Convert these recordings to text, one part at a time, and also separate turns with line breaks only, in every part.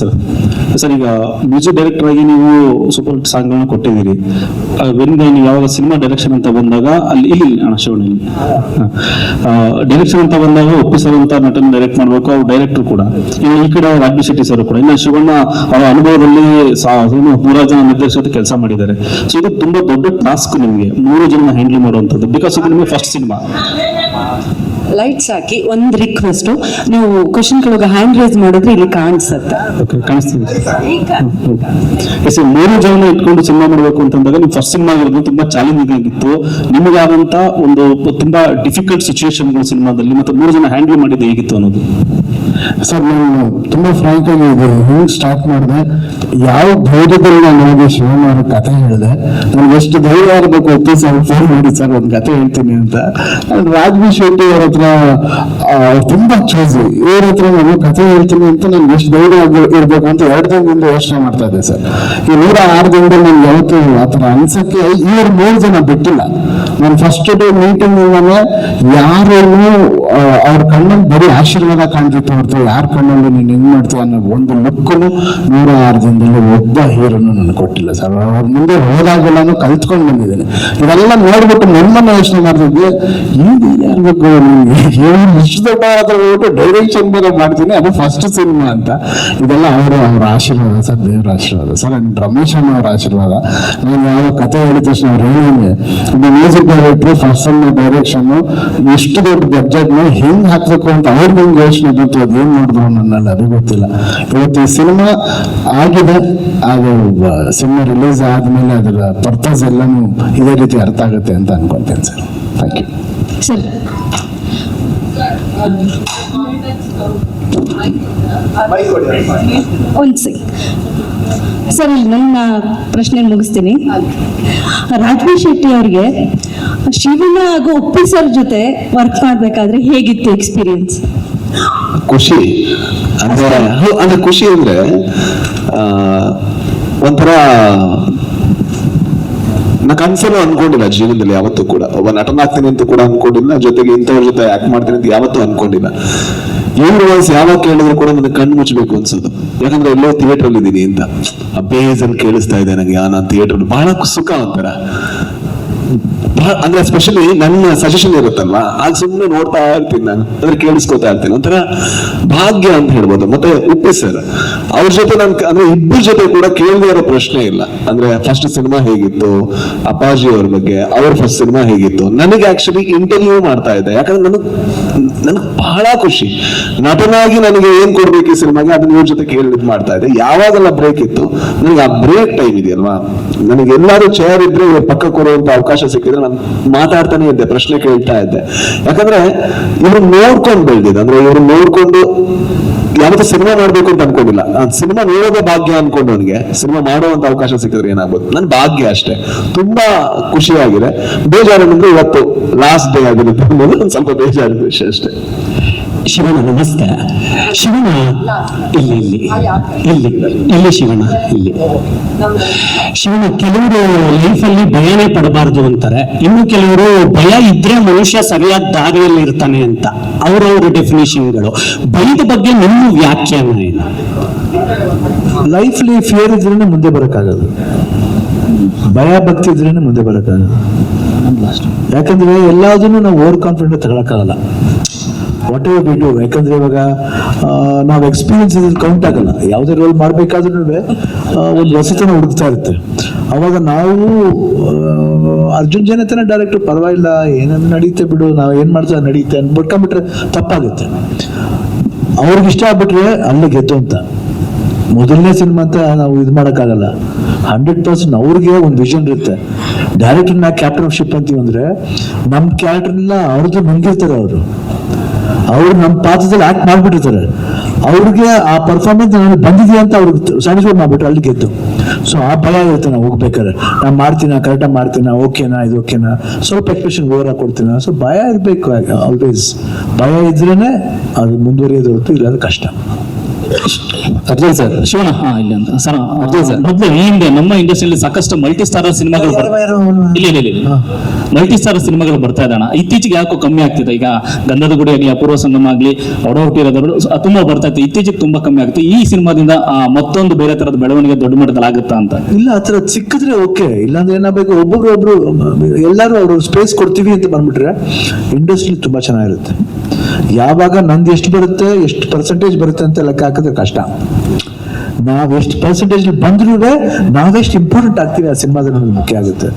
Sir sir ಈಗ music director ಆಗಿ ನೀವು ಸೂಪರ್ ಸಾಂಗ್ ಸಾಂಗ್ಗಳನ್ನ ಕೊಟ್ಟಿದ್ದೀರಿ. ವೆನ್ ನೀವು ಯಾವಾಗ ಸಿನಿಮಾ ಡೈರೆಕ್ಷನ್ ಅಂತ ಬಂದಾಗ ಅಲ್ಲಿ ಇಲ್ಲಿ ಅಣ್ಣ ಶಿವಣ್ಣ ಇಲ್ಲಿ ಡೈರೆಕ್ಷನ್ ಅಂತ ಬಂದಾಗ ಒಪ್ಪಿಸುವಂತ ನಟನ ಡೈರೆಕ್ಟ್ ಮಾಡಬೇಕು, ಅವ್ರು ಡೈರೆಕ್ಟರ್ ಕೂಡ. ಈ ಕಡೆ ರಾಜ್ಯ ಶೆಟ್ಟಿ ಸರ್ ಕೂಡ. ಇನ್ನು ಶಿವಣ್ಣ ಅವರ ಅನುಭವದಲ್ಲಿ ನೂರಾರು ಜನ ನಿರ್ದೇಶಕರು ಕೆಲಸ ಮಾಡಿದ್ದಾರೆ. ಸೊ ಇದು ತುಂಬಾ ದೊಡ್ಡ ಟಾಸ್ಕ್ ನಿಮಗೆ. ಮೂರು ಜನ ಹ್ಯಾಂಡಲ್ ಮಾಡುವಂಥದ್ದು. ಬಿಕಾಸ್ ಇದು ನಿಮಗೆ ಫಸ್ಟ್ ಸಿನಿಮಾ
ಲೈಟ್ಸ್ ಹಾಕಿ ಒಂದು ರಿಕ್ವೆಸ್ಟ್ ನೀವು ಕ್ವಶನ್ ಕೆಳಗೆ ಹ್ಯಾಂಡ್ ರೈಸ್ ಮಾಡಿದ್ರೆ ಇಲ್ಲಿ ಕಾಣಿಸುತ್ತೆ.
ಎಸ್ ಮೂರು ಜನ ಇಟ್ಕೊಂಡು ಸಿನಿಮಾ ಮಾಡಬೇಕು ಅಂತಂದಾಗ ನೀವು ಫಸ್ಟ್ ಸಿನಿಮಾ ಆಗಿರೋದು ತುಂಬಾ ಚಾಲೆಂಜಿಂಗ್ ಆಗಿತ್ತು. ನಿಮಗಾದಂತ ಒಂದು ತುಂಬಾ ಡಿಫಿಕಲ್ಟ್ ಸಿಚುವೇಶನ್ಗಳು ಸಿನಿಮಾದಲ್ಲಿ ಮತ್ತೆ ಮೂರು ಜನ ಹ್ಯಾಂಡಲ್ ಮಾಡಿದ್ದು ಹೇಗಿತ್ತು ಅನ್ನೋದು?
ಸರ್, ನಾನು ತುಂಬಾ ಫ್ರಾಂಕ್ ಆಗಿ ಇದು ಹೆಂಗೆ ಸ್ಟಾರ್ಟ್ ಮಾಡಿದೆ, ಯಾವ ಧೈರ್ಯದಲ್ಲಿ ನಾನು ನನಗೆ ಶಿವಮಾರ ಕಥೆ ಹೇಳಿದೆ, ನನಗೆ ಎಷ್ಟು ಧೈರ್ಯ ಇರಬೇಕು ಅಂತ ಸರ್ ಫೋನ್ ಮಾಡಿ ಸರ್, ಒಂದು ಕಥೆ ಹೇಳ್ತೀನಿ ಅಂತ. ನಾನು ರಾಜ್ಬಿ ಶೆಟ್ಟಿ ಅವ್ರ ಹತ್ರ ತುಂಬ ಚೂಸಿ ಇವ್ರ ಹತ್ರ ನಾನು ಕಥೆ ಹೇಳ್ತೀನಿ ಅಂತ ನಾನು ಎಷ್ಟು ಧೈರ್ಯ ಇರ್ಬೇಕು ಅಂತ ಎರಡು ದಿನದಿಂದ ಯೋಚನೆ ಮಾಡ್ತಾ ಇದ್ದೆ ಸರ್. ಈ ನೂರ ಆರು ದಿನದಲ್ಲಿ ನಾನು ಯಾವತ್ತು ಆ ಥರ ಅನ್ಸಕ್ಕೆ ಇವ್ರ ಮೂರು ಜನ ಬಿಟ್ಟಿಲ್ಲ. ನಾನು ಫಸ್ಟ್ ಡೇ ಮೀಟಿಂಗ್ ಯಾರೂ ಅವ್ರ ಕಣ್ಣಲ್ಲಿ ಬರೀ ಆಶೀರ್ವಾದ ಕಾಣ್ತಿತ್ತು ಹೊರತು ಯಾರ ಕಣ್ಣಲ್ಲಿ ನೀನು ಹೆಂಗ್ ಮಾಡ್ತೀಯ ಅನ್ನೋ ಒಂದು ಲುಕ್ಕನು ನೂರ ಆರು ದಿನದಲ್ಲಿ ಒಬ್ಬ ಹೀರೋನು ನನಗೆ ಕೊಟ್ಟಿಲ್ಲ ಸರ್. ಅವ್ರ ಮುಂದೆ ಹೋದಾಗೆಲ್ಲಾನು ಕಲ್ತ್ಕೊಂಡು ಬಂದಿದ್ದೇನೆ. ಇದೆಲ್ಲ ನೋಡ್ಬಿಟ್ಟು ನಮ್ಮನ್ನ ಯೋಚನೆ ಮಾಡ್ತಿದ್ದೆ ಈಗ ಯಾರ್ಬೇಕು ಇಷ್ಟು ದೊಡ್ಡ ಹೋಗ್ಬಿಟ್ಟು ಡೈರೆಕ್ಷನ್ ಬೇರೆ ಮಾಡ್ತೀನಿ, ಅದು ಫಸ್ಟ್ ಸಿನಿಮಾ ಅಂತ. ಇದೆಲ್ಲ ಅವರು ಅವ್ರ ಆಶೀರ್ವಾದ ಸರ್, ದೇವರ ಆಶೀರ್ವಾದ. ಸರ್ ಅಂಡ್ ರಮೇಶ್ ಅಣ್ಣ ಅವ್ರ ಆಶೀರ್ವಾದ. ನಾನು ಯಾವ ಕತೆ ಹೇಳಿದ ತಕ್ಷಣ ಅವ್ರು ಹೇಳಿದಂಗೆ ಇದು ಮ್ಯೂಸಿಕ್ ಡೈರೆಕ್ಟ್ರು ಫಸ್ಟ್ ಡೈರೆಕ್ಷನ್ ಎಷ್ಟು ದೊಡ್ಡ ಬಜೆಟ್ನ ಹೆಂಗ್ ಹಾಕ್ಬೇಕು ಅಂತ ಅವ್ರಿಗೆ ಯೋಚನೆ ಬಂತು. ಅದು ಏನ್ ಮಾಡಿದ್ರು ನನ್ನಲ್ಲಿ, ಅದು ಗೊತ್ತಿಲ್ಲ. ಇವತ್ತು ಈ ಸಿನಿಮಾ ಆಗಿದೆ, ಅದು ಸಿನಿಮಾ ರಿಲೀಸ್ ಆದ್ಮೇಲೆ ಅದರ ಪರ್ಪಸ್ ಎಲ್ಲನೂ ಇದೇ ರೀತಿ ಅರ್ಥ ಆಗುತ್ತೆ ಅಂತ ಅನ್ಕೊಂತೇನೆ ಸರ್. Thank you
sir. ಒಂದು ಸರ್ ನನ್ನ ಪ್ರಶ್ನೆ ಮುಗಿಸ್ತೀನಿ. ರಾಜ್ಬಿ ಶೆಟ್ಟಿ ಅವ್ರಿಗೆ ಶಿವಣ್ಣ ಹಾಗೂ ಉಪ್ಪಿ ಸರ್ ಜೊತೆ ವರ್ಕ್ ಮಾಡಬೇಕಾದ್ರೆ ಹೇಗಿತ್ತು ಎಕ್ಸ್ಪೀರಿಯನ್ಸ್
ಖುಷಿ. ಅಂದ್ರೆ ಅಂದ್ರೆ ಖುಷಿ ಅಂದ್ರೆ ಒಂಥರ ನಾ ಕನ್ಸಲ್ಲೂ ಅನ್ಕೊಂಡಿಲ್ಲ ಜೀವನದಲ್ಲಿ ಯಾವತ್ತೂ ಕೂಡ. ಒಬ್ಬ ನಟನಾಗ್ತೀನಿ ಅಂತ ಕೂಡ ಅನ್ಕೊಂಡಿಲ್ಲ, ಜೊತೆಗೆ ಇಂಥವ್ರ ಜೊತೆ ಆಕ್ಟ್ ಮಾಡ್ತೀನಿ ಅಂತ ಯಾವತ್ತೂ ಅನ್ಕೊಂಡಿಲ್ಲ. ಇವ್ರ ವಾಯ್ಸ್ ಯಾವಾಗ ಕೇಳಿದ್ರು ಕೂಡ ನನಗೆ ಕಣ್ಣು ಮುಚ್ಚಬೇಕು ಅನ್ಸೋದು. ಯಾಕಂದ್ರೆ ಎಲ್ಲೋ ಥಿಯೇಟರ್ ಅಲ್ಲಿ ಇದೀನಿ ಅಂತ. ಆ ಬೇಜನ್ ಕೇಳಿಸ್ತಾ ಇದೆ ನನಗೆ ನಾನು ಥಿಯೇಟರ್ ಬಹಳ ಸುಖ ಒಂಥರ. ಅಂದ್ರೆ ಸ್ಪೆಷಲಿ ನನ್ನ ಸಜೆಷನ್ ಇರುತ್ತಲ್ವಾ? ಆಗ ಸುಮ್ಮನೆ ನೋಡ್ತಾ ಇರ್ತೀನಿ ನಾನು. ಅಂದ್ರೆ ಕೇಳಿಸ್ಕೊತಾ ಇರ್ತೀನಿ. ಒಂಥರ ಭಾಗ್ಯ ಅಂತ ಹೇಳ್ಬೋದು. ಮತ್ತೆ ಉಪ್ಪೆ ಸರ್ ಅವ್ರ ಜೊತೆ ನನ್ ಅಂದ್ರೆ ಇಬ್ಬರ ಜೊತೆ ಕೂಡ ಕೇಳದೇ ಇರೋ ಪ್ರಶ್ನೆ ಇಲ್ಲ. ಅಂದ್ರೆ ಫಸ್ಟ್ ಸಿನಿಮಾ ಹೇಗಿತ್ತು? ಅಪ್ಪಾಜಿ ಅವ್ರ ಬಗ್ಗೆ, ಅವ್ರ ಫಸ್ಟ್ ಸಿನಿಮಾ ಹೇಗಿತ್ತು? ನನಗೆ ಆಕ್ಚುಲಿ ಇಂಟರ್ವ್ಯೂ ಮಾಡ್ತಾ ಇದ್ದೆ. ಯಾಕಂದ್ರೆ ನನಗೆ ನನಗೆ ಬಹಳ ಖುಷಿ. ನಟನಾಗಿ ನನಗೆ ಏನ್ ಕೊಡ್ಬೇಕು ಈ ಸಿನಿಮಾಗೆ ಅದನ್ನ ಇವ್ರ ಜೊತೆ ಕೇಳಿ ಮಾಡ್ತಾ ಇದ್ದೆ. ಯಾವಾಗೆಲ್ಲ ಬ್ರೇಕ್ ಇತ್ತು? ನನಗೆ ಆ ಬ್ರೇಕ್ ಟೈಮ್ ಇದೆಯಲ್ವಾ? ನನಗೆ ಎಲ್ಲಾರು ಚೇರ್ ಇದ್ರೆ ಪಕ್ಕ ಕೊಡುವಂತ ಅವಕಾಶ ಸಿಕ್ಕಿದ್ರೆ ನಾನು ಮಾತಾಡ್ತಾನೆ ಇದ್ದೆ, ಪ್ರಶ್ನೆ ಕೇಳ್ತಾ ಇದ್ದೆ. ಯಾಕಂದ್ರೆ ಇವ್ರು ನೋಡ್ಕೊಂಡು ಬೆಳ್ದಿದ್ದು, ಅಂದ್ರೆ ಇವ್ರು ನೋಡ್ಕೊಂಡು ಯಾವತ್ತೂ ಸಿನಿಮಾ ಮಾಡ್ಬೇಕು ಅಂತ ಅನ್ಕೊಂಡಿಲ್ಲ. ನಾನು ಸಿನಿಮಾ ನೋಡೋದೇ ಭಾಗ್ಯ ಅನ್ಕೊಂಡವನಿಗೆ ಸಿನಿಮಾ ಮಾಡುವಂತ ಅವಕಾಶ ಸಿಕ್ಕಿದ್ರೆ ಏನಾಗ್ಬೋದು? ನನ್ ಭಾಗ್ಯ ಅಷ್ಟೇ. ತುಂಬಾ ಖುಷಿಯಾಗಿದೆ. ಬೇಜಾರು ಅಂದ್ರೆ ಇವತ್ತು ಲಾಸ್ಟ್ ಡೇ ಆಗಿರುತ್ತೆ ಅನ್ನೋದು ಸ್ವಲ್ಪ ಬೇಜಾರು ವಿಷಯ ಅಷ್ಟೇ.
ಶಿವಣ್ಣ ನಮಸ್ತೆ. ಶಿವನ ಇಲ್ಲಿ ಇಲ್ಲಿ ಇಲ್ಲಿ ಇಲ್ಲಿ ಶಿವನ ಇಲ್ಲಿ. ಶಿವನ ಕೆಲವರು ಲೈಫಲ್ಲಿ ಭಯನೇ ಪಡಬಾರ್ದು ಅಂತಾರೆ. ಇನ್ನು ಕೆಲವರು ಭಯ ಇದ್ರೆ ಮನುಷ್ಯ ಸರಿಯಾದ ದಾರಿಯಲ್ಲಿ ಇರ್ತಾನೆ ಅಂತ. ಅವರವರ ಡೆಫಿನೇಷನ್ಗಳು ಭಯದ ಬಗ್ಗೆ ನಿಮ್ಮ ವ್ಯಾಖ್ಯಾನ ಏನು?
ಲೈಫ್ಲಿ ಫಿಯರ್ ಇದ್ರೇನೆ ಮುಂದೆ ಬರೋಕ್ಕಾಗದು ಭಯ, ಭಕ್ತಿ ಇದ್ರೇನೆ ಮುಂದೆ ಬರೋಕ್ಕಾಗದು ಯಾಕಂದ್ರೆ ಎಲ್ಲದನ್ನು ನಾವು ಓವರ್ ಕಾನ್ಫಿಡೆಂಟ್ ತಗೊಳಕ್ಕಾಗಲ್ಲ. ವಾಟ್ ಎವರ್ ವಿ ಡೂ ಯಾಕಂದ್ರೆ ಇವಾಗ ನಾವು ಎಕ್ಸ್ಪೀರಿಯನ್ಸ್ ಕೌಂಟ್ ಆಗಲ್ಲ. ಯಾವುದೇ ರೋಲ್ ಮಾಡಬೇಕಾದ್ರೂ ಒಂದು ಹೊಸತನ ಹುಡುಕ್ತಾ ಇರುತ್ತೆ. ಅವಾಗ ನಾವು ಅರ್ಜುನ್ ಜನತನ ಡೈರೆಕ್ಟರ್ ಪರವಾಗಿಲ್ಲ, ಏನೇನು ನಡೀತೆ ಬಿಡು, ನಾವು ಏನು ಮಾಡ್ತಾ ನಡೀತೆ ಅನ್ಬಿಟ್ಕೊಂಡ್ಬಿಟ್ರೆ ತಪ್ಪಾಗುತ್ತೆ. ಅವ್ರಿಗೆ ಇಷ್ಟ ಆಗ್ಬಿಟ್ರೆ ಅಲ್ಲಿ ಗೆದ್ದು ಅಂತ. ಮೊದಲನೇ ಸಿನಿಮಾ ಅಂತ ನಾವು ಇದು ಮಾಡೋಕ್ಕಾಗಲ್ಲ. ಹಂಡ್ರೆಡ್ ಪರ್ಸೆಂಟ್ ಅವ್ರಿಗೆ ಒಂದು ವಿಷನ್ ಇರುತ್ತೆ. ಡೈರೆಕ್ಟರ್ನ ಕ್ಯಾಪ್ಟನ್ ಆಫ್ ಶಿಪ್ ಅಂತೀವಿ ಅಂದ್ರೆ ನಮ್ಮ ಕ್ಯಾರೆಕ್ಟರ್ನ ಅವ್ರದ್ದು ನುಂಗಿರ್ತಾರೆ ಅವರು. ಅವ್ರು ನಮ್ಮ ಪಾತ್ರದಲ್ಲಿ ಆಕ್ಟ್ ಮಾಡಿಬಿಟ್ಟಿರ್ತಾರೆ. ಅವ್ರಿಗೆ ಆ ಪರ್ಫಾರ್ಮೆನ್ಸ್ ನನಗೆ ಬಂದಿದೆಯಾ ಅಂತ ಅವ್ರಿಗೆ ಸ್ಯಾಟಿಸ್ಫೈ ಮಾಡ್ಬಿಟ್ರು ಅಲ್ಲಿ ಗೆದ್ದು. ಸೊ ಆ ಭಯ ಇರುತ್ತೆ ನಾವು ಹೋಗ್ಬೇಕಾದ್ರೆ. ನಾನು ಮಾಡ್ತೀನ ಕರೆಕ್ಟಾಗಿ ಮಾಡ್ತೀನ ಓಕೆನಾ ಇದು ಓಕೆನಾ ಸ್ವಲ್ಪ ಎಕ್ಸ್ಪ್ರೆಷನ್ ಓವರ್ ಕೊಡ್ತೀನ? ಸೊ ಭಯ ಇರಬೇಕು ಆಲ್ವೇಸ್ ಭಯ ಇದ್ರೇ ಅದು ಮುಂದುವರಿಯೋದು ಹೊರತು ಇಲ್ಲಾಂದ್ರೆ ಕಷ್ಟ.
ಅರ್ಜುನ್ ಸರ್.
ಶಿವಣ ಹಾ ಇಲ್ಲ ಅಂತ. Sir
Arjun sir.
ಮೊದಲು ಈ ಹಿಂದೆ ನಮ್ಮ ಇಂಡಸ್ಟ್ರಿಯಲ್ಲಿ ಸಾಕಷ್ಟು ಮಲ್ಟಿ ಸ್ಟಾರ್ ಸಿನಿಮಾಗಳು ಇಲ್ಲ ಇಲ್ಲ ಇಲ್ಲ ಮಲ್ಟಿ ಸ್ಟಾರ್ ಸಿನಿಮಾಗಳು ಬರ್ತಾ ಇದ್ದಾನ ಇತ್ತೀಚೆಗೆ ಯಾಕೋ ಕಮ್ಮಿ ಆಗ್ತಿದೆ. ಈಗ ಗಂಧದ ಗುಡಿ ಆಗಲಿ ಅಪೂರ್ವ ಸಂಗಮ ಆಗಲಿ ಒಡ ಹುಟ್ಟಿರೋದವರು ತುಂಬಾ ಬರ್ತಾ ಇತ್ತು. ಇತ್ತೀಚೆಗೆ ತುಂಬಾ ಕಮ್ಮಿ ಆಗುತ್ತೆ ಈ ಸಿನಿಮಾದಿಂದ ಆ, ಮತ್ತೊಂದು ಬೇರೆ ತರದ ಬೆಳವಣಿಗೆ ದೊಡ್ಡ ಮಟ್ಟದಲ್ಲಿ ಆಗುತ್ತಾ ಅಂತ?
ಇಲ್ಲ ಆ ತರ ಸಿಕ್ಕಿದ್ರೆ ಓಕೆ. ಇಲ್ಲಾಂದ್ರೆ ಏನಾಗಬೇಕು? ಒಬ್ಬೊಬ್ರು ಒಬ್ರು ಎಲ್ಲರೂ ಅವರು ಸ್ಪೇಸ್ ಕೊಡ್ತೀವಿ ಅಂತ ಬಂದ್ಬಿಟ್ರೆ ಇಂಡಸ್ಟ್ರಿ ತುಂಬಾ ಚೆನ್ನಾಗಿರುತ್ತೆ. ಯಾವಾಗ ನಂದು ಎಷ್ಟು ಬರುತ್ತೆ, ಎಷ್ಟು ಪರ್ಸೆಂಟೇಜ್ ಬರುತ್ತೆ ಅಂತ ಲೆಕ್ಕ ಹಾಕಿದ್ರೆ ಕಷ್ಟ. ನಾವ್ ಎಷ್ಟು ಪರ್ಸೆಂಟೇಜ್ ಬಂದ್ರೂ ನಾವೆಷ್ಟು ಇಂಪಾರ್ಟೆಂಟ್ ಆಗ್ತೀವಿ ಆ ಸಿನಿಮಾದಲ್ಲಿ ನಮಗೆ ಮುಖ್ಯ ಆಗುತ್ತೆ.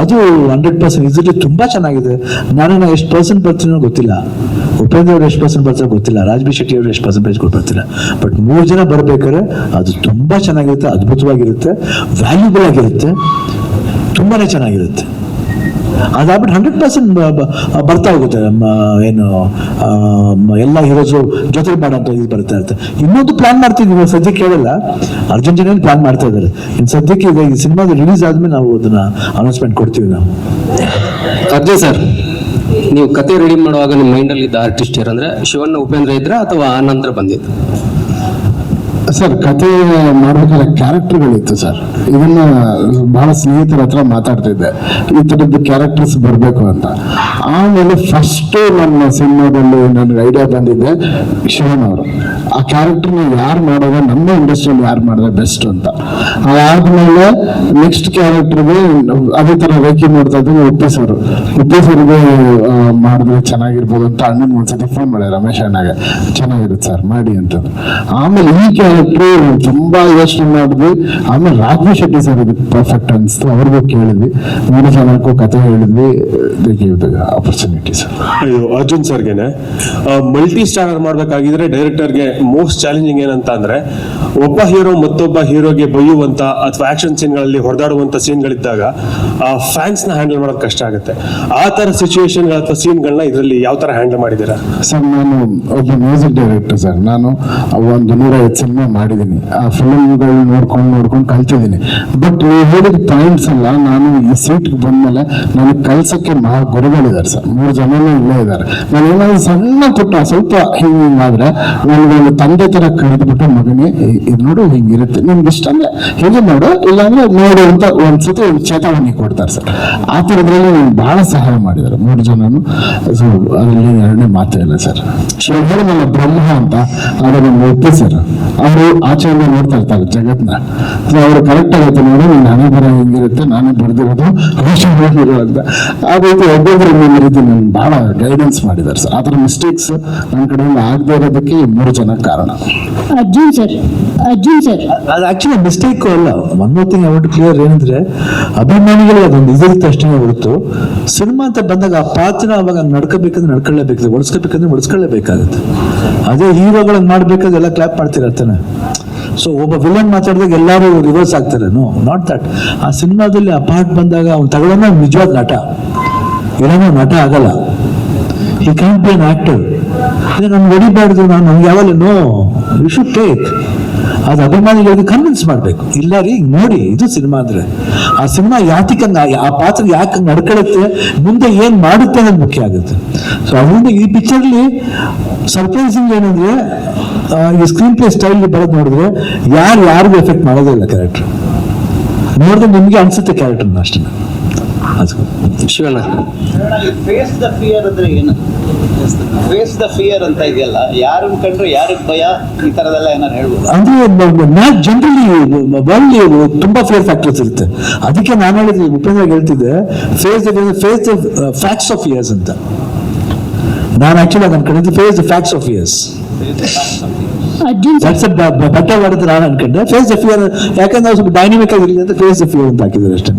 ಅದು ಹಂಡ್ರೆಡ್ ಪರ್ಸೆಂಟ್ ಇದರಲ್ಲಿ ತುಂಬಾ ಚೆನ್ನಾಗಿದೆ. ನಾನು ನಾ ಎಷ್ಟು ಪರ್ಸೆಂಟ್ ಬರ್ತೀನೋ ಗೊತ್ತಿಲ್ಲ. ಉಪೇಂದ್ರ ಅವ್ರು ಎಷ್ಟು ಪರ್ಸೆಂಟ್ ಬರ್ತಾರೋ ಗೊತ್ತಿಲ್ಲ. ರಾಜ್ಬಿ ಶೆಟ್ಟಿ ಅವರು ಎಷ್ಟು ಪರ್ಸೆಂಟೇಜ್ ಬರ್ತಿಲ್ಲ ಬಟ್ ಮೂರು ಜನ ಬರ್ಬೇಕಾದ್ರೆ ಅದು ತುಂಬಾ ಚೆನ್ನಾಗಿರುತ್ತೆ, ಅದ್ಭುತವಾಗಿರುತ್ತೆ ವ್ಯಾಲ್ಯೂಬಲ್ ಆಗಿರುತ್ತೆ, ತುಂಬಾನೇ ಚೆನ್ನಾಗಿರುತ್ತೆ. ಅದಾಗ್ಬಿಟ್ಟು ಹಂಡ್ರೆಡ್ ಪರ್ಸೆಂಟ್ ಬರ್ತಾ ಹೋಗುತ್ತೆ. ಏನು ಎಲ್ಲ ಹೀರೋಸು ಜೊತೆ ಮಾಡಂತ ಇದು ಬರ್ತಾ ಇರುತ್ತೆ. ಇನ್ನೊಂದು ಪ್ಲಾನ್ ಮಾಡ್ತಿದ್ದೀವಿ ಇವಾಗ ಸದ್ಯಕ್ಕೆ ಕೇಳಲ್ಲ. ಅರ್ಜೆಂಟೀನಲ್ಲಿ ಪ್ಲಾನ್ ಮಾಡ್ತಾ ಇದ್ದಾರೆ. ಇನ್ನು ಸದ್ಯಕ್ಕೆ ಈಗ ಈ ಸಿನಿಮಾದ ರಿಲೀಸ್ ಆದ್ಮೇಲೆ ನಾವು ಅದನ್ನ ಅನೌನ್ಸ್ಮೆಂಟ್ ಕೊಡ್ತೀವಿ ನಾವು.
ಅದೇ ಸರ್, ನೀವು ಕತೆ ರೆಡಿ ಮಾಡುವಾಗ ನಿಮ್ಮ ಮೈಂಡಲ್ಲಿ ಇದ್ದ ಆರ್ಟಿಸ್ಟ್ ಯಾರಂದ್ರೆ ಶಿವಣ್ಣ, ಉಪೇಂದ್ರ ಇದ್ರ ಅಥವಾ ಆ ನಂತರ ಬಂದಿದ್ದು?
ಸರ್ ಕತೆ ಮಾಡ್ಬೇಕಾದ್ರೆ ಕ್ಯಾರೆಕ್ಟರ್ಗಳಿತ್ತು ಸರ್. ಇದನ್ನ ಬಹಳ ಸ್ನೇಹಿತರ ಹತ್ರ ಮಾತಾಡ್ತಿದ್ದೆ. ಈ ಥರದ್ದು ಕ್ಯಾರೆಕ್ಟರ್ಸ್ ಬರಬೇಕು ಅಂತ. ಆಮೇಲೆ ಫಸ್ಟ್ ನನ್ನ ಸಿನಿಮಾದಲ್ಲಿ ನನಗೆ ಐಡಿಯಾ ಬಂದಿದ್ದೆ ಶಿವನ್ ಅವರು. ಆ ಕ್ಯಾರೆಕ್ಟರ್ನ ಯಾರು ಮಾಡೋದ ನಮ್ಮ ಇಂಡಸ್ಟ್ರಿಯಲ್ಲಿ ಯಾರು ಮಾಡಿದ್ರೆ ಬೆಸ್ಟ್ ಅಂತ. ಅದಾದ್ಮೇಲೆ ನೆಕ್ಸ್ಟ್ ಕ್ಯಾರೆಕ್ಟರ್ಗೆ ಅದೇ ಥರ ರೇಖೆ ಮಾಡ್ತಾ ಇದ್ದೆ ಉಪ್ಪಿ ಸರ್. ಉಪ್ಪಿ ಸರ್ಗೆ ಮಾಡಿದ್ರೆ ಚೆನ್ನಾಗಿರ್ಬೋದು ಅಂತ ಅಣ್ಣನ ಒಂದ್ಸತಿ ಫೋನ್ ಮಾಡಿದೆ, ರಮೇಶ್ ಅಣ್ಣಗೆ, ಚೆನ್ನಾಗಿರುತ್ತೆ ಸರ್, ಮಾಡಿ ಅಂತ ಆಮೇಲೆ ಈ ಕ್ಯಾರೆಕ್ಟರ್ ತುಂಬಾ ಯೋಚನೆ ಮಾಡಿದ್ವಿ. ಆಮೇಲೆ ರಾಜ್ಯ ಶೆಟ್ಟಿ ಸರ್ ಇದಕ್ಕೆ ಪರ್ಫೆಕ್ಟ್ ಅನ್ಸ್ತು. ಅವ್ರಿಗೂ ಕೇಳಿದ್ವಿ. ಮೂರು ಜನಕ್ಕೂ ಕತೆ ಹೇಳಿದ್ವಿ. ಅಪರ್ಚುನಿಟಿ ಸರ್
ಅಯ್ಯೋ ಅರ್ಜುನ್ ಸರ್ಗೆನೆ ಮಲ್ಟಿ ಸ್ಟಾರರ್ ಮಾಡ್ಬೇಕಾಗಿದ್ರೆ ಡೈರೆಕ್ಟರ್ಗೆ ಮೋಸ್ಟ್ ಚಾಲೆಂಜಿಂಗ್ ಏನಂತ ಅಂದ್ರೆ ಒಬ್ಬ ಹೀರೋ ಮತ್ತೊಬ್ಬ ಹೀರೋಗೆ ಬೈಯುವಂತ ಅಥವಾ ಆಕ್ಷನ್ ಸೀನ್ಗಳಲ್ಲಿ ಹೊಡೆದಾಡುವಂತ ಸೀನ್ಗಳಿದ್ದಾಗ ಆ ಫ್ಯಾನ್ಸ್ನ ಹ್ಯಾಂಡಲ್ ಮಾಡೋದು ಕಷ್ಟ ಆಗುತ್ತೆ. ಆ ತರ ಸಿಚುಯೇಷನ್ ಅಥವಾ ಸೀನ್ಗಳನ್ನ ಇದರಲ್ಲಿ ಯಾವ ತರ ಹ್ಯಾಂಡಲ್ ಮಾಡಿದ್ದೀರಾ?
ಸರ್ ನಾನು ಒಬ್ಬ ಮ್ಯೂಸಿಕ್ ಡೈರೆಕ್ಟರ್ ಸರ್ ನಾನು ಒಂದು ನೂರೈವತ್ತು ಸಿನಿಮಾ ಮಾಡಿದ್ದೀನಿ. ಆ ಫಿಲಮ್ಗಳು ನೋಡ್ಕೊಂಡು ನೋಡ್ಕೊಂಡು ಕಲ್ತಿದ್ದೀನಿ. ಬಟ್ ನೀವು ಹೇಳಿದ ಪಾಯಿಂಟ್ಸ್ ಎಲ್ಲ ನಾನು ಈ ಸೀಟ್ಗೆ ಬಂದ್ಮೇಲೆ ನನಗೆ ಕಲ್ಸಕ್ಕೆ ಮಹಾ ಗುರುಗಳಿದ್ದಾರೆ ಸರ್. ಮೂರು ಜನನೂ ಇಲ್ಲೇ ಇದ್ದಾರೆ. ನಾನು ಏನಾದ್ರು ಸಣ್ಣ ಪುಟ್ಟ, ಸ್ವಲ್ಪ ಹಿಂಗೆ ಹಿಂಗಾದ್ರೆ ನನಗೆ ಒಂದು ತಂದೆ ಥರ ಕರೆದ್ಬಿಟ್ಟು ಮಗನೇ ಇದು ನೋಡು ಹಿಂಗಿರುತ್ತೆ ನಿಮ್ಗೆ ಇಷ್ಟ ಅಂದ್ರೆ ಹೀಗೆ ನೋಡು ಇಲ್ಲಾಂದ್ರೆ ನೋಡು ಅಂತ ಒಂದ್ಸತಿ ಒಂದು ಚೇತಾವಣೆ ಕೊಡ್ತಾರೆ ಸರ್. ಆ ಥರದ್ರಲ್ಲಿ ನನಗೆ ಭಾಳ ಸಹಾಯ ಮಾಡಿದ್ದಾರೆ ಮೂರು ಜನನು. ಸೊ ಅದರಲ್ಲಿ ಎರಡನೇ ಮಾತೇ ಇಲ್ಲ ಸರ್. ಶ್ರೀ ಹೇಳಿದ್ನಲ್ಲ ಬ್ರಹ್ಮ ಅಂತ ಅದರ ಒಪ್ಪಿ ಸರ್. ಅವರು ಆಚೆಯಿಂದ ನೋಡ್ತಾ ಇರ್ತಾರೆ ಜಗತ್ನ. ಅವರು ಕರೆಕ್ಟ್ ಆಗುತ್ತೆ ನೋಡಿ ನನ್ನ ಹಣೆ ಬರ ಹೆಂಗಿರುತ್ತೆ ನಾನೇ ಬರೆದಿರೋದು ರೋಷನ್ ಮಾಡಿರೋ ಅಂತ ಆ ರೀತಿ ಒಬ್ಬೊಬ್ಬರು ಒಂದೊಂದು ರೀತಿ ನನ್ನ ಬಹಳ ಗೈಡೆನ್ಸ್ ಮಾಡಿದ್ದಾರೆ ಸರ್. ಆ ಥರ ಮಿಸ್ಟೇಕ್ಸ್ ನನ್ನ ಕಡೆಯಿಂದ ಆಗದೆ ಇರೋದಕ್ಕೆ ಈ ಮೂರು ಜನ ಕಾರಣ.
Arjun sir Arjun sir.
ಅದು ಆಕ್ಚುಲಿ ಮಿಸ್ಟೇಕ್ ಅಲ್ಲ. One more thing I clear ಏನಂದ್ರೆ ಅಭಿಮಾನಿಗಳು ಅದೊಂದು ಇದಿರುತ್ತೆ ಅಷ್ಟೇ ಹೊರತು. ಸಿನಿಮಾ ಅಂತ ಬಂದಾಗ ಆ ಪಾತ್ರ ಅವಾಗ ನಡ್ಕೋಬೇಕಂದ್ರೆ ನಡ್ಕೊಳ್ಳೇಬೇಕಾಗುತ್ತೆ ಒಡಿಸ್ಕೋಬೇಕಂದ್ರೆ ಒಡಿಸ್ಕೊಳ್ಳೇಬೇಕಾಗುತ್ತೆ ಅದೇ ಹೀರೋಗಳನ್ನ ಮಾಡ್ಬೇಕಾದ್ರೆ ಎಲ್ಲ ಕ್ಲಾಪ್ ಮಾಡ್ತಿರತ್ತಾನೆ ಸೊ ಒಬ್ಬ ವಿಲನ್ ಮಾತಾಡಿದಾಗ ಎಲ್ಲರೂ ರಿವರ್ಸ್ ಆಗ್ತಾರೆ ನೋ ನಾಟ್ ದಟ್ ಆ ಸಿನಿಮಾದಲ್ಲಿ ಆ ಪಾರ್ಟ್ ಬಂದಾಗ ಅವ್ನು ತಗೊಳ್ಳೋಣ ನಿಜವಾದ ನಟ. ಏನೋ ನಟ ಆಗಲ್ಲ. ಈ ಕ್ಯಾನ್ ಬಿ ಅನ್ ಆಕ್ಟರ್ ಅದೇ ನಮ್ಗೆ ಹೊಡಿಬಾರ್ದು, ನಾನು ನಮ್ಗೆ ಯಾವಲ್ಲ ನೋ ಯು ಶುಡ್ ಟೇಕ್ ಅದು ಅಭಿಮಾನಿಗಳಿಗೆ ಕನ್ವಿನ್ಸ್ ಮಾಡಬೇಕು. ಇಲ್ಲ ರೀ, ನೋಡಿ, ಇದು ಸಿನಿಮಾ ಅಂದ್ರೆ. ಆ ಸಿನಿಮಾ ಯಾತಿಕಂಗ ಆ ಪಾತ್ರ ಯಾಕೆ ನಡ್ಕೊಳುತ್ತೆ, ಮುಂದೆ ಏನ್ ಮಾಡುತ್ತೆ ಅನ್ನೋದು ಮುಖ್ಯ ಆಗುತ್ತೆ. ಸೊ ಅದರಿಂದ ಈ ಪಿಕ್ಚರ್ಲಿ ಸರ್ಪ್ರೈಸಿಂಗ್ ಏನಂದ್ರೆ ಈ ಸ್ಕ್ರೀನ್ ಪ್ಲೇ ಸ್ಟೈಲ್ ಬರೋದು ನೋಡಿದ್ರೆ ಯಾರು ಯಾರಿಗೂ ಎಫೆಕ್ಟ್ ಮಾಡೋದೇ ಇಲ್ಲ ಕ್ಯಾರೆಕ್ಟರ್ ನೋಡಿದ್ರೆ ನಿಮಗೆ ಅನ್ಸುತ್ತೆ ಕ್ಯಾರೆಕ್ಟರ್ ಅಷ್ಟೇ. ಅದು
ಶಿವಣ್ಣ.
ಫೇಸ್ ದ ಫಿಯರ್ ಅಂದ್ರೆ ಏನು? ಫೇಸ್ ದ ಫಿಯರ್ ಅಂತ ಇದೆಯಲ್ಲ ಯಾರನ್ನ ಕಂಡ್ರೆ ಯಾರಿಗೆ ಭಯ? ಈ ತರದೆಲ್ಲ ಏನಾರು ಹೇಳ್ಬೋದು?
ಅಂದ್ರೆ ಮ್ಯಾಚ್ ಜನರಲಿ ವರ್ಲ್ಡ್ ತುಂಬಾ ಫೇರ್ ಫ್ಯಾಕ್ಟರ್ಸ್ ಇರುತ್ತೆ. ಅದಕ್ಕೆ ನಾನು ಹೇಳಿದ್ದೆ ಉಪೇಂದ್ರ ಹೇಳ್ತಿದ್ದೆ face face the facts of years ಅಂತ. ನಾನು ಆಕ್ಚುಲಿ ಅದನ್ನ ಕಂಡಿದ್ದು face the facts of years
sir
but the word ನಾನು ಅನ್ಕೊಂಡೆ ಫೇಸ್ ಎಫ್ ಯಾಕಂದ್ರೆ ಸ್ವಲ್ಪ ಡೈನಾಮಿಕ್ ಆಗಿರಲಿ ಅಂತ ಫೇಸ್ ಎಫ್ ಅಂತ ಹಾಕಿದ್ದಾರೆ ಅಷ್ಟೇ